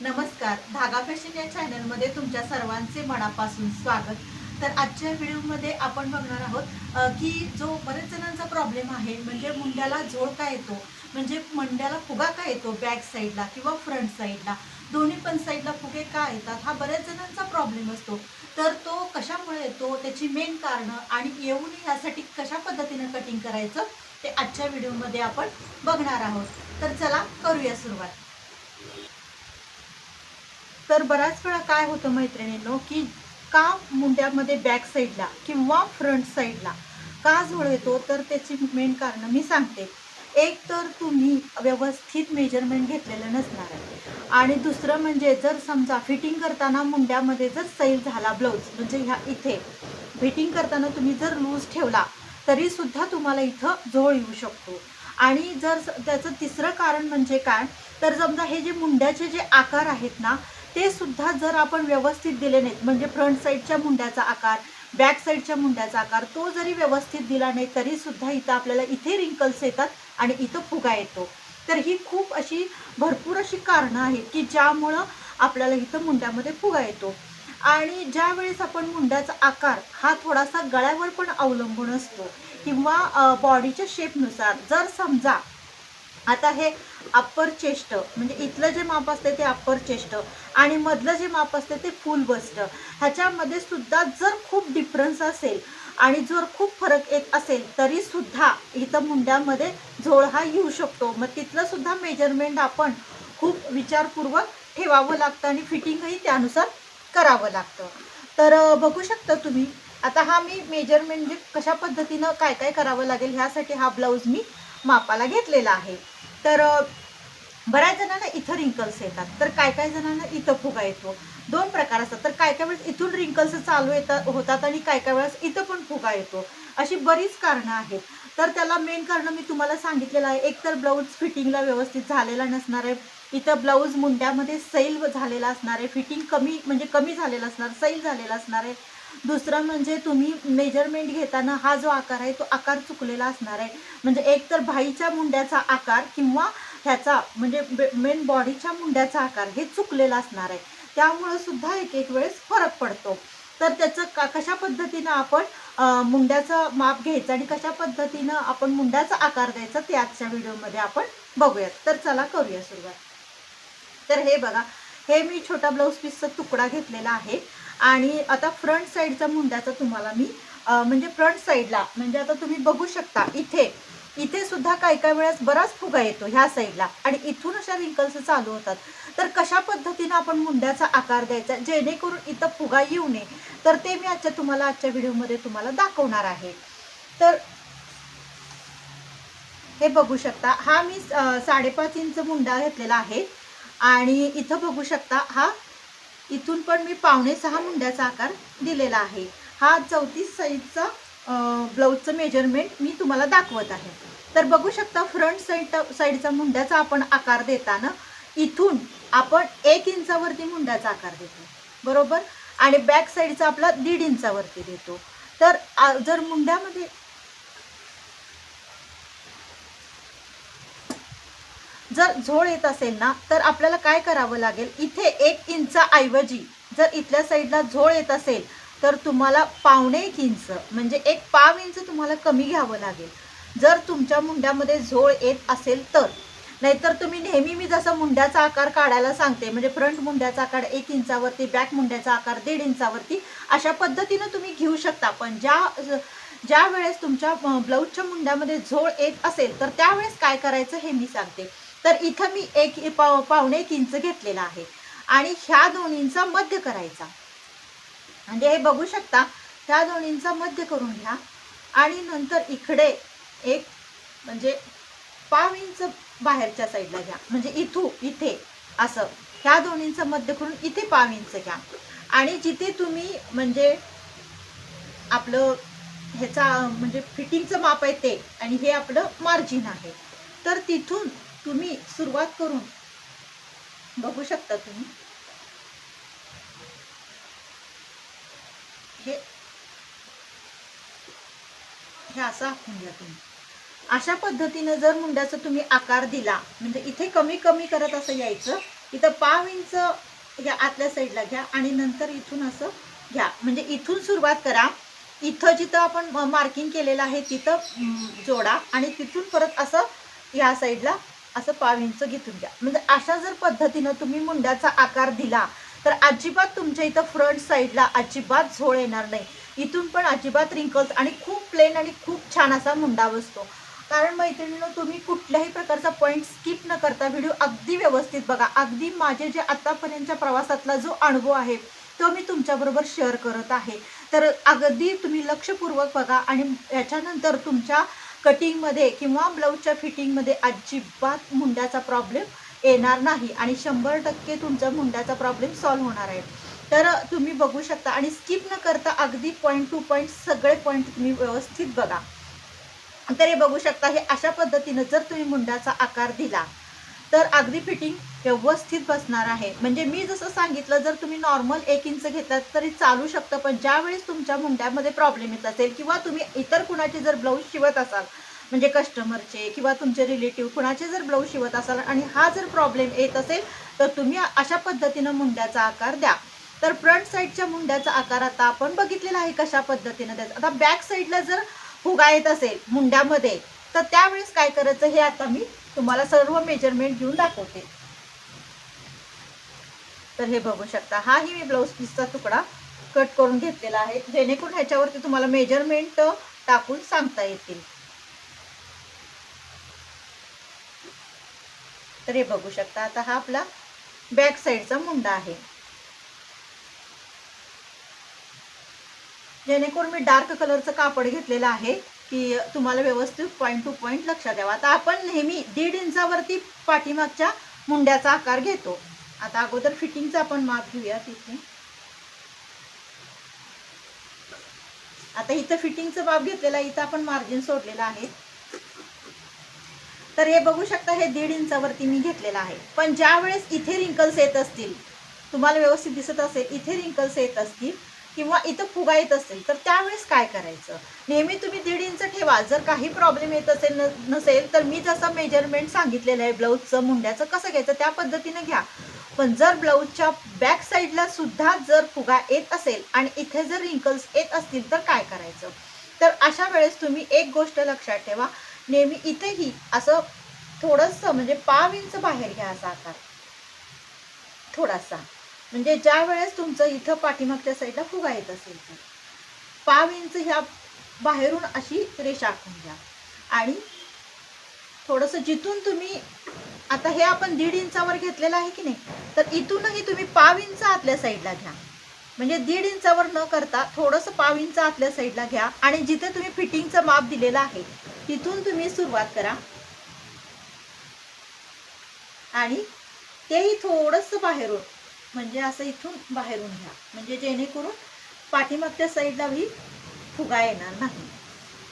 नमस्कार. धागा फॅशन या चॅनलमध्ये तुमच्या सर्वांचे मनापासून स्वागत. तर आजच्या व्हिडिओमध्ये आपण बघणार आहोत की जो बरेच जणांचा प्रॉब्लेम आहे म्हणजे मुंड्याला झोळ का येतो? म्हणजे मुंड्याला फुगा का येतो बॅक साईडला किंवा फ्रंट साईडला दोन्ही पण साईडला फुगे का येतात? हा बऱ्याच जणांचा प्रॉब्लेम असतो. तर तो कशामुळे येतो? त्याची मेन कारणं आणि येऊन यासाठी कशा पद्धतीनं कटिंग करायचं? ते आजच्या व्हिडिओमध्ये आपण बघणार आहोत. तर चला करूया सुरुवात. तर बऱ्याच वेळा काय होतं मैत्रिणींनो की का मुंड्यामध्ये बॅक साईडला किंवा फ्रंट साईडला का झोळ येतो तर त्याची मेन कारण मी सांगते. एक तर तुम्ही व्यवस्थित मेजरमेंट घेतलेलं नसणार आहे. आणि दुसरं म्हणजे जर समजा फिटिंग करताना मुंड्यामध्ये जर सैल झाला ब्लाऊज म्हणजे ह्या इथे फिटिंग करताना तुम्ही जर लूज ठेवला तरी सुद्धा तुम्हाला इथं झोळ येऊ शकतो. आणि जर त्याचं तिसरं कारण म्हणजे काय तर समजा हे जे मुंड्याचे जे आकार आहेत ना ते सुद्धा जर आपण व्यवस्थित दिले नाहीत म्हणजे फ्रंट साईडच्या मुंड्याचा आकार बॅक साईडच्या मुंड्याचा आकार तो जरी व्यवस्थित दिला नाही तरी सुद्धा इथं आपल्याला इथे रिंकल्स येतात आणि इथं फुगा येतो. तर ही खूप अशी भरपूर अशी कारणं आहेत की ज्यामुळं आपल्याला इथं मुंड्यामध्ये फुगा येतो. आणि ज्या वेळेस आपण मुंड्याचा आकार हा थोडासा गळ्यावर पण अवलंबून असतो किंवा बॉडीच्या शेपनुसार जर समजा आता हे अप्पर चेस्ट म्हणजे इथलं जे माप असते ते अप्पर चेस्ट आणि मधलं जे माप असते ते फुल बस्ट ह्याच्यामध्ये सुद्धा जर खूप डिफरन्स असेल आणि जर खूप फरक येत असेल तरी सुद्धा इथं मुंड्यामध्ये झोळ हा येऊ शकतो. मग तिथलं सुद्धा मेजरमेंट आपण खूप विचारपूर्वक ठेवावं लागतं आणि फिटिंगही त्यानुसार करावं लागतं. तर बघू शकता तुम्ही आता हा मी मेजरमेंट म्हणजे कशा पद्धतीनं काय काय करावं लागेल ह्यासाठी हा ब्लाऊज मी मापाला घेतलेला आहे. तर बऱ्याच जणांना इथं रिंकल्स येतात. तर काय काय जणांना इथं फुगा येतो. दोन प्रकार असतात. तर काय काय वेळेस इथून रिंकल्स चालू येतात होतात आणि काय काय वेळेस इथं पण फुगा येतो. अशी बरीच कारणं आहेत. तर त्याला मेन कारण मी तुम्हाला सांगितलेलं आहे. एक तर ब्लाऊज फिटिंगला व्यवस्थित झालेला नसणार आहे. इथं ब्लाऊज मुंड्यामध्ये सैल झालेला असणार आहे. फिटिंग कमी म्हणजे कमी झालेला असणार सैल झालेला असणार आहे. दुसरं म्हणजे तुम्ही मेजरमेंट घेताना हा जो आकार आहे तो आकार चुकलेला असणार आहे. म्हणजे एक तर भाईच्या मुंड्याचा आकार किंवा ह्याचा म्हणजे मेन बॉडीच्या मुंड्याचा आकार हे चुकलेला असणार आहे. त्यामुळं सुद्धा एक एक वेळेस फरक पडतो. तर त्याचं का कशा पद्धतीनं आपण मुंड्याचं माप घ्यायचं आणि कशा पद्धतीनं आपण मुंड्याचा आकार द्यायचा ते आजच्या व्हिडिओमध्ये आपण बघूयात. तर चला करूया सुरुवात. तर हे बघा हे मी छोटा ब्लाऊज पीसचा तुकडा घेतलेला आहे. आणि आता फ्रंट साईडचा मुंड्याचा तुम्हाला मी म्हणजे फ्रंट साईडला म्हणजे आता तुम्ही बघू शकता इथे इथे सुद्धा काही काही वेळेस बराच फुगा येतो ह्या साईडला आणि इथून अशा रिंकल्स चालू होतात. तर कशा पद्धतीनं आपण मुंड्याचा आकार द्यायचा जेणेकरून इथं फुगा येऊ नये तर ते मी आजच्या तुम्हाला आजच्या व्हिडिओमध्ये तुम्हाला दाखवणार आहे. तर हे बघू शकता हा मी साडेपाच इंच मुंडा घेतलेला आहे. आणि इथं बघू शकता हा इथून पण मी पावणे सहा मुंड्याचा आकार दिलेला आहे. हा चौतीस साईजचा ब्लाऊजचं मेजरमेंट मी तुम्हाला दाखवत आहे. तर बघू शकता फ्रंट साईड साईडचा मुंड्याचा आपण आकार देताना इथून आपण एक इंचावरती मुंड्याचा आकार देतो. बरोबर? आणि बॅक साईडचा आपला दीड इंचावरती देतो. तर जर मुंड्यामध्ये जर झोळ येत असेल ना तर आपल्याला काय करावं लागेल? इथे एक इंचाऐवजी जर इथल्या साईडला झोळ येत असेल तर तुम्हाला पावणे एक इंच म्हणजे एक पाव इंच तुम्हाला कमी घ्यावं लागेल. जर तुमच्या मुंड्यामध्ये झोळ येत असेल तर. नाहीतर तुम्ही नेहमी मी जसं मुंड्याचा आकार काढायला सांगते म्हणजे फ्रंट मुंड्याचा आकार एक इंचावरती बॅक मुंड्याचा आकार दीड इंचावरती अशा पद्धतीनं तुम्ही घेऊ शकता. पण ज्या ज्या वेळेस तुमच्या ब्लाऊजच्या मुंड्यामध्ये झोळ येत असेल तर त्यावेळेस काय करायचं हे मी सांगते. तर इथं मी एक पाव पावणे एक इंच घेतलेला आहे. आणि ह्या दोन्हींचा मध्य करायचा. म्हणजे हे बघू शकता ह्या दोन्हींचा मध्य करून घ्या. आणि नंतर इकडे एक म्हणजे पाव इंच बाहेरच्या साईडला घ्या. म्हणजे इथू इथे असं. ह्या दोन्हींचं मध्य करून इथे पाव इंच घ्या. आणि जिथे तुम्ही म्हणजे आपलं ह्याचा म्हणजे फिटिंगचं माप आहे ते आणि हे आपलं मार्जिन आहे. तर तिथून तुम्ही सुरुवात करून बघू शकता तुम्ही. हे हे असं आखून घ्या तुम्ही. अशा पद्धतीनं जर मुंड्याचा तुम्ही आकार दिला म्हणजे इथे कमी कमी करत असं यायचं इथं पाव इंच ह्या आतल्या साईडला घ्या आणि नंतर इथून असं घ्या. म्हणजे इथून सुरुवात करा. इथं जिथं आपण मार्किंग केलेलं आहे तिथं जोडा आणि तिथून परत असं ह्या साईडला असं पाव इंच घेतून द्या. म्हणजे अशा जर पद्धतीनं तुम्ही मुंड्याचा आकार दिला तर अजिबात तुमच्या इथं फ्रंट साईडला अजिबात झोळ येणार नाही. इथून पण अजिबात रिंकल्स आणि खूप प्लेन आणि खूप छान असा मुंडा बसतो. कारण मैत्रिणीनं तुम्ही कुठल्याही प्रकारचा पॉईंट स्किप न करता व्हिडिओ अगदी व्यवस्थित बघा. अगदी माझे जे आत्तापर्यंतच्या प्रवासातला जो अनुभव आहे तो मी तुमच्याबरोबर शेअर करत आहे. तर अगदी तुम्ही लक्षपूर्वक बघा आणि याच्यानंतर तुमच्या कटिंगमध्ये किंवा ब्लाऊजच्या फिटिंगमध्ये अजिबात मुंड्याचा प्रॉब्लेम येणार नाही आणि शंभर टक्के तुमचा मुंड्याचा प्रॉब्लेम सॉल्व्ह होणार आहे. तर तुम्ही बघू शकता आणि स्किप न करता अगदी पॉईंट टू पॉईंट सगळे पॉईंट तुम्ही व्यवस्थित बघा. तर हे बघू शकता हे अशा पद्धतीनं जर तुम्ही मुंड्याचा आकार दिला तर अगदी फिटिंग व्यवस्थित बसणार आहे. म्हणजे मी जसं सांगितलं जर तुम्ही नॉर्मल एक इंच घेतलात तरी चालू शकतं पण ज्यावेळेस तुमच्या मुंड्यामध्ये प्रॉब्लेम येत असेल किंवा तुम्ही इतर कुणाचे जर ब्लाऊज शिवत असाल म्हणजे कस्टमरचे किंवा तुमचे रिलेटिव्ह कुणाचे जर ब्लाऊज शिवत असाल आणि हा जर प्रॉब्लेम येत असेल तर तुम्ही अशा पद्धतीनं मुंड्याचा आकार द्या. तर फ्रंट साईडच्या मुंड्याचा आकार आता आपण बघितलेला आहे कशा पद्धतीनं द्यायचा. आता बॅक साईडला जर फुगा येत असेल मुंड्यामध्ये तर त्यावेळेस काय करायचं हे आता मी तुम्हाला सर्व मेजरमेंट घेऊन दाखवते. तर हे बघू शकता हाही मी ब्लाऊज पीसचा तुकडा कट करून घेतलेला आहे. जेणेकरून ह्याच्यावरती तुम्हाला मेजरमेंट टाकून सांगता येतील. तर हे बघू शकता आता हा आपला बॅक साईडचा मुंडा आहे. जेणेकरून मी डार्क कलरचं कापड घेतलेलं आहे. की तुम्हाला व्यवस्थित पॉईंट टू पॉईंट लक्षात द्यावा. आता आपण नेहमी दीड इंचावरती पाठीमागच्या मुंड्याचा आकार घेतो. आता अगोदर फिटिंगचा आपण माप घेऊया तिथे. आता इथं फिटिंगचं माप घेतलेलं आहे इथं आपण मार्जिन सोडलेलं आहे. तर हे बघू शकता हे दीड इंचावरती मी घेतलेलं आहे. पण ज्या वेळेस इथे रिंकल्स येत असतील तुम्हाला व्यवस्थित दिसत असेल इथे रिंकल्स येत असतील किंवा इथं फुगा येत असेल तर त्यावेळेस काय करायचं? नेहमी तुम्ही दीड इंच ठेवा. जर काही प्रॉब्लेम येत असेल न- नसेल तर मी जसं मेजरमेंट सांगितलेलं आहे ब्लाऊजचं मुंड्याचं कसं घ्यायचं त्या पद्धतीनं घ्या. पण जर ब्लाऊजच्या बॅक साईडला सुद्धा जर फुगा येत असेल आणि इथे जर रिंकल्स येत असतील तर काय करायचं? तर अशा वेळेस तुम्ही एक गोष्ट लक्षात ठेवा. नेहमी इथेही असं थोडंसं म्हणजे पाव इंच बाहेर घ्या असा आकार. थोडासा. म्हणजे ज्या वेळेस तुमचं इथं पाठीमागच्या साईडला फुगा येत असेल तर. पाव इंच ह्या बाहेरून अशी रेषा आखून घ्या. आणि थोडंसं जिथून तुम्ही आता हे आपण दीड इंचावर घेतलेलं आहे की नाही तर इथूनही तुम्ही पाव इंच आतल्या साईडला घ्या. म्हणजे दीड इंचावर न करता थोडंसं पाव इंच आतल्या साईडला घ्या. आणि जिथे तुम्ही फिटिंगचं माप दिलेलं आहे तिथून तुम्ही सुरुवात करा. आणि तेही थोडंसं बाहेरून. म्हणजे असं इथून बाहेरून घ्या. म्हणजे जेणेकरून पाठीमागच्या साईडलाही फुगा येणार नाही.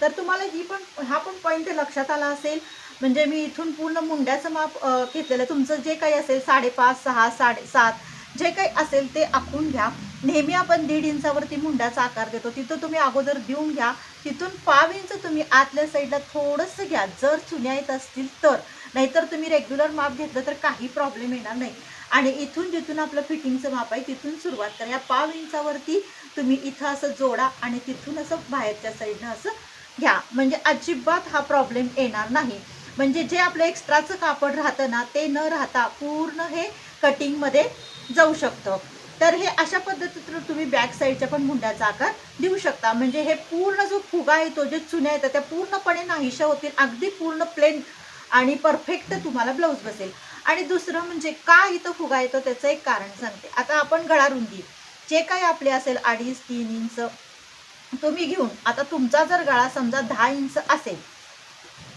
तर तुम्हाला ही पण हा पण पॉईंट लक्षात आला असेल. म्हणजे मी इथून पूर्ण मुंड्याचं माप घेतलेलं. तुमचं जे काही असेल साडेपाच सहा साडेसात जे काही असेल ते आखून घ्या. नेहमी आपण दीड इंचावरती मुंड्याचा आकार देतो. तिथं तुम्ही अगोदर देऊन घ्या. तिथून पाव इंच तुम्ही आतल्या साईडला थोडंसं घ्या. जर चुन्या येत असतील तर. नाहीतर तुम्ही रेग्युलर माप घेतलं तर काही प्रॉब्लेम येणार नाही. आणि इथून जिथून आपलं फिटिंगचं माप आहे तिथून सुरुवात करा. या पाव इंचावरती तुम्ही इथं असं जोडा आणि तिथून असं बाहेरच्या साईडनं असं घ्या. म्हणजे अजिबात हा प्रॉब्लेम येणार नाही. म्हणजे जे आपलं एक्स्ट्राचं कापड राहतं ना ते न राहता पूर्ण हे कटिंगमध्ये जाऊ शकतं. तर हे अशा पद्धतीतून तुम्ही बॅक साईडच्या पण मुंड्याचा आकार देऊ शकता. म्हणजे हे पूर्ण जो फुगा येतो जे चुन्या येतात त्या पूर्णपणे नाहीशा होतील. अगदी पूर्ण प्लेन आणि परफेक्ट तुम्हाला ब्लाऊज बसेल. आणि दुसरं म्हणजे का इथं फुगा येतो त्याचं एक कारण सांगते. आता आपण गळा रुंदी जे काही आपले असेल अडीच तीन इंच तुम्ही घेऊन आता तुमचा जर गळा समजा दहा इंच असेल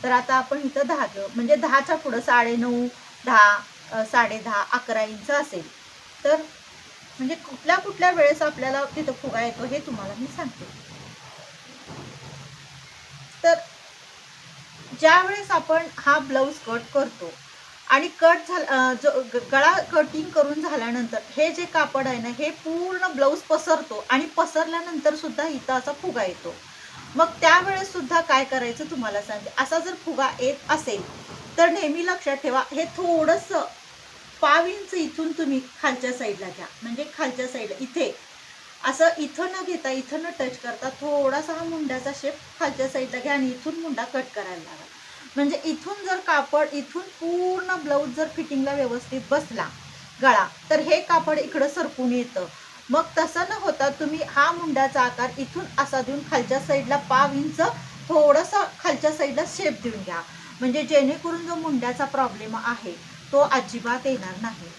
तर आता आपण इथं दहा घेऊ म्हणजे दहाच्या पुढं साडे नऊ दहा साडे दहा अकरा इंच असेल तर म्हणजे कुठल्या कुठल्या वेळेस आपल्याला तिथं फुगा येतो हे तुम्हाला मी सांगते. तर ज्यावेळेस आपण हा ब्लाऊज कट करतो आणि कट झाला जो गळा कटिंग करून झाल्यानंतर हे जे कापड आहे ना हे पूर्ण ब्लाऊज पसरतो आणि पसरल्यानंतर सुद्धा इथं असा फुगा येतो. मग त्यावेळेस सुद्धा काय करायचं तुम्हाला सांगते. असा जर फुगा येत असेल तर नेहमी लक्षात ठेवा हे थोडंसं पाव इंच इथून तुम्ही खालच्या साईडला घ्या. म्हणजे खालच्या साईडला इथे असं इथं न घेता इथं न टच करता थोडासा हा मुंड्याचा शेप खालच्या साईडला घ्या आणि इथून मुंडा कट करायला लागा म्हणजे इथून जर कापड इथून पूर्ण ब्लाऊज जर फिटिंगला व्यवस्थित बसला गळा तर हे कापड इकडं सरकून येतं. मग तसं न होता तुम्ही हा मुंड्याचा आकार इथून असा देऊन खालच्या साईडला पाव इंच थोडंसं खालच्या साईडला शेप देऊन घ्या. म्हणजे जेणेकरून जो मुंड्याचा प्रॉब्लेम आहे तो अजिबात येणार नाही.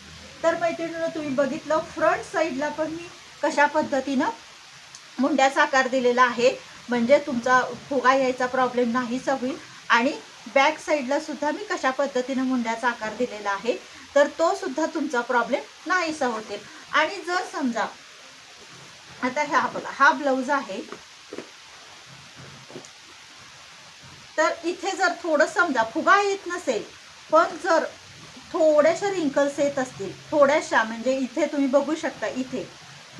तर मैत्रिणीनं तुम्ही बघितलं फ्रंट साईडला पण मी कशा पद्धतीनं मुंड्याचा आकार दिलेला आहे म्हणजे तुमचा फुगा यायचा प्रॉब्लेम नाहीच होईल. आणि बॅक साईडला सुद्धा मी कशा पद्धतीनं मुंड्याचा आकार दिलेला आहे तर तो सुद्धा तुमचा प्रॉब्लेम नाहीसा होतील आणि जर समजा आता ह्या बघा हा ब्लाऊज आहे. तर इथे जर थोडं समजा फुगा येत नसेल पण जर थोड्याशा रिंकल्स येत असतील थोड्याशा म्हणजे इथे तुम्ही बघू शकता इथे.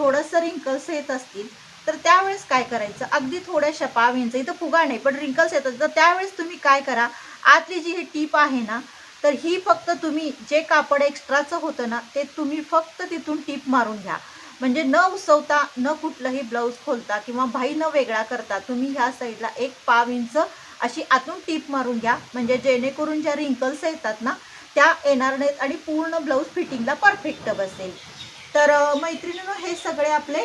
थोडंसं रिंकल्स येत असतील तर त्यावेळेस काय करायचं? अगदी थोड्याशा पाव इथं फुगा नाही पण रिंकल्स येतात. तर त्यावेळेस तुम्ही काय करा? आतली जी ही टीप आहे ना तर ही फक्त तुम्ही जे कापड एक्स्ट्राचं होतं ना ते तुम्ही फक्त तिथून टीप मारून घ्या. म्हणजे न उसवता न कुठलंही ब्लाऊज खोलता किंवा भाई न वेगळा करता तुम्ही ह्या साईडला एक पाव इंच अशी आतून टीप मारून घ्या. म्हणजे जेणेकरून ज्या रिंकल्स येतात ना त्या येणार नाहीत आणि पूर्ण ब्लाऊज फिटिंगला परफेक्ट बसेल. तर मैत्रिणीनं मैत्रिणींनो हे सगळे आपले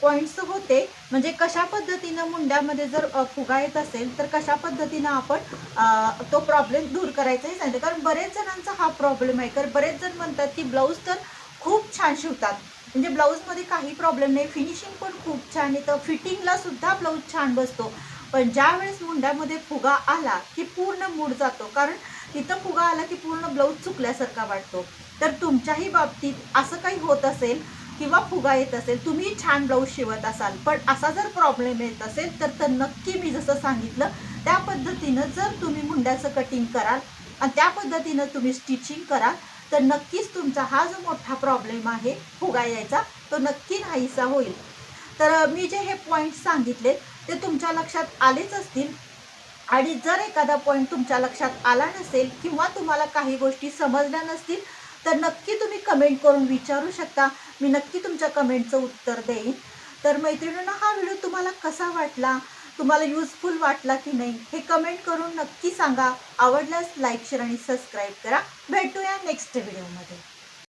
पॉईंट्स होते. म्हणजे कशा पद्धतीनं मुंड्यामध्ये जर फुगा येत असेल तर कशा पद्धतीनं आपण तो प्रॉब्लेम दूर करायचा हे सांगितलं कारण बरेच जणांचा हा प्रॉब्लेम आहे. कारण बरेच जण म्हणतात की ब्लाऊज तर खूप छान शिवतात. म्हणजे ब्लाऊजमध्ये काही प्रॉब्लेम नाही. फिनिशिंग पण खूप छान येतं. फिटिंगला सुद्धा ब्लाऊज छान बसतो. पण ज्यावेळेस मुंड्यामध्ये फुगा आला की पूर्ण मूड जातो. कारण तिथं फुगा आला की पूर्ण ब्लाऊज चुकल्यासारखा वाटतो. तर तुमच्याही बाबतीत असं काही होत असेल किंवा फुगा येत असेल तुम्ही छान ब्लाऊज शिवत असाल पण असा जर प्रॉब्लेम येत असेल तर तर नक्की मी जसं सांगितलं त्या पद्धतीनं जर तुम्ही मुंड्याचं कटिंग कराल आणि त्या पद्धतीनं तुम्ही स्टिचिंग कराल तर नक्कीच तुमचा हा जो मोठा प्रॉब्लेम आहे फुगा यायचा तो नक्की नाहीसा होईल. तर मी जे हे पॉईंट सांगितले ते तुमच्या लक्षात आलेच असतील. आणि जर एखादा पॉईंट तुमच्या लक्षात आला नसेल किंवा तुम्हाला काही गोष्टी समजल्या नसतील तर नक्की तुम्ही कमेंट करून विचारू शकता. मी नक्की तुमच्या कमेंटचं उत्तर देईन. तर मैत्रिणींना हा व्हिडिओ तुम्हाला कसा वाटला? तुम्हाला युजफुल वाटला की नाही? हे कमेंट करून नक्की सांगा. आवडल्यास लाईक शेअर आणि सबस्क्राईब करा. भेटूया नेक्स्ट व्हिडिओमध्ये